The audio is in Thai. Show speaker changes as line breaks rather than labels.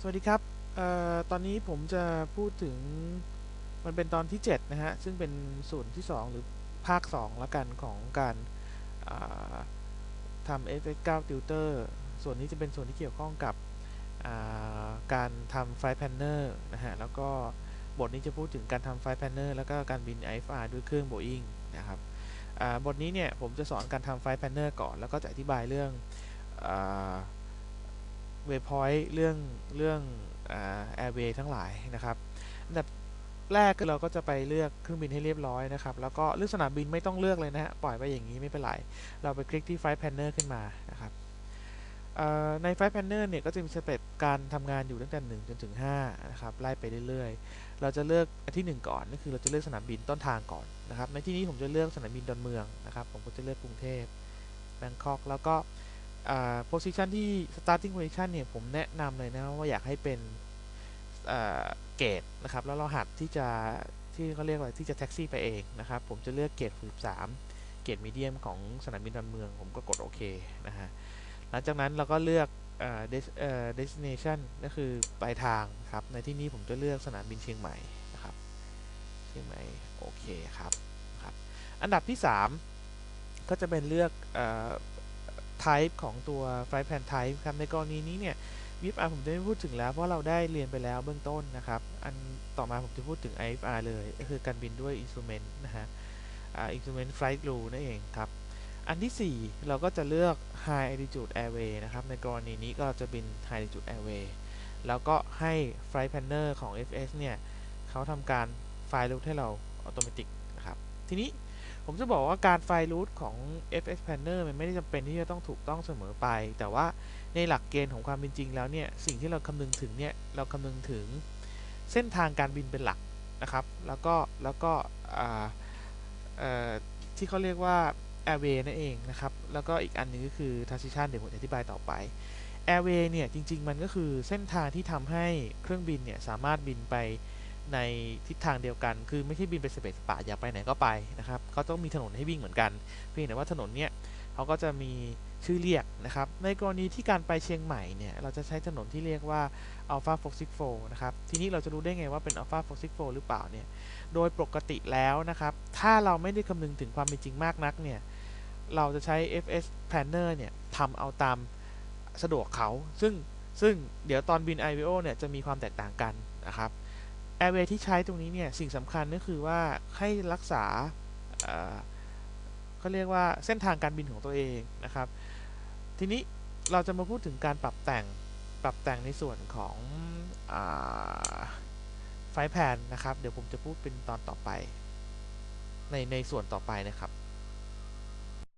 สวัสดีครับออตอนนี้ผมจะพูดถึงมันเป็นตอนที่ 7 นะฮะ ซึ่งเป็นส่วนที่ 2 หรือภาค 2 ละกันของการาทำ FX9 Tutor ส่วนนี้จะเป็นส่วนที่เกี่ยวข้องกับาการทำไฟล์แพนเนอร์นะฮะ แล้วก็บทนี้จะพูดถึงการทำไฟล์แพนเนอร์แล้วก็การบิน IFR ด้วยเครื่อง Boeing นะครับบทนี้เนี่ยผมจะสอนการทำไฟล์แพนเนอร์ก่อน แล้วก็จะอธิบายเรื่องอ เวพอยต์เรื่องเรื่องแอร์เวย์ทั้งหลายนะครับอันดับแรกเราก็จะไปเลือกเครื่องบินให้เรียบร้อยนะครับ แล้วก็เลือกสนามบินไม่ต้องเลือกเลยนะฮะปล่อยไปอย่างนี้ไม่เป็นไร เราไปคลิกที่ไฟล์แพนเนอร์ขึ้นมานะครับในไฟล์แพนเนอร์เนี่ยก็จะมีสเต็ปการทำงานอยู่ตั้งแต่ 1 จนถึง5นะครับไล่ไปเรื่อยๆ เราจะเลือกอันที่ 1 ก่อนก็คือเราจะเลือกสนามบินต้นทางก่อนนะครับในที่นี้ผมจะเลือกสนามบินดอนเมืองนะครับผมก็จะเลือกกรุงเทพแบงคอกแล้วก็ position ที่ starting position เนี่ย ผมแนะนำเลยนะว่าอยากให้เป็นเกรดนะครับ แล้วเราหัดที่จะที่เขาเรียกว่าที่จะแท็กซี่ไปเองนะครับ ผมจะเลือกเกรด13เกรดมีเดียมของสนามบินดอนเมือง ผมก็กดโอเคนะฮะ หลังจากนั้นเราก็เลือก destination ก็คือปลายทางครับ ในที่นี้ผมจะเลือกสนามบินเชียงใหม่นะครับ เชียงใหม่โอเคครับครับ อันดับที่ 3 ก็จะเป็นเลือก type ของตัว flight plan type ครับในกรณีนี้เนี่ย VFR ผมจะไม่พูดถึงแล้ว เพราะเราได้เรียนไปแล้วเบื้องต้นนะครับ อันต่อมาผมจะพูดถึง IFR เลย ก็คือการบินด้วย instrument นะฮะ instrument flight rule นั่นเองครับ อันที่ 4 เราก็จะเลือก high altitude airway นะครับ ในกรณีนี้ก็จะบิน high altitude airway แล้วก็ให้ flight planner ของ FS เนี่ยเขาทำการไฟล์รูทให้เราอัตโนมัตินะครับ ทีนี้ ผมจะบอกว่าการไฟล์รูทของ FX Planner มันไม่ได้จำเป็นที่จะต้องถูกต้องเสมอไป แต่ว่าในหลักเกณฑ์ของความเป็นจริงแล้วเนี่ย สิ่งที่เราคำนึงถึงเนี่ย เราคำนึงถึงเส้นทางการบินเป็นหลักนะครับ แล้วก็ แล้วก็ที่เขาเรียกว่า Airway นั่นเองนะครับ แล้วก็อีกอันนึงก็คือ Transition เดี๋ยวผมอธิบายต่อไป Airway เนี่ยจริง ๆ มันก็คือเส้นทางที่ทำให้เครื่องบินเนี่ยสามารถบินไป ในทิศทางเดียวกัน คือไม่ใช่บินไปสเปซสปาอยากไปไหนก็ไปนะครับเขาต้องมีถนนให้วิ่งเหมือนกัน เพียงแต่ว่าถนนเนี่ยเขาก็จะมีชื่อเรียกนะครับ ในกรณีที่การไปเชียงใหม่เนี่ย เราจะใช้ถนนที่เรียกว่า Alpha Fox 64 นะครับ ทีนี้เราจะรู้ได้ไงว่าเป็น Alpha Fox 64 หรือเปล่าเนี่ย โดยปกติแล้วนะครับ ถ้าเราไม่ได้คำนึงถึงความเป็นจริงมากนักเนี่ย เราจะใช้ FS Planner เนี่ยทำเอาตามสะดวกเขา ซึ่งซึ่งเดี๋ยวตอนบิน IVO เนี่ยจะมีความแตกต่างกันนะครับ แอร์เวย์ที่ใช้ตรงนี้เนี่ยสิ่งสำคัญก็คือว่าให้รักษาเขาเรียกว่าเส้นทางการบินของตัวเองนะครับ ทีนี้เราจะมาพูดถึงการปรับแต่งปรับแต่งในส่วนของไฟแผนนะครับ เดี๋ยวผมจะพูดเป็นตอนต่อไป ในในส่วนต่อไปนะครับ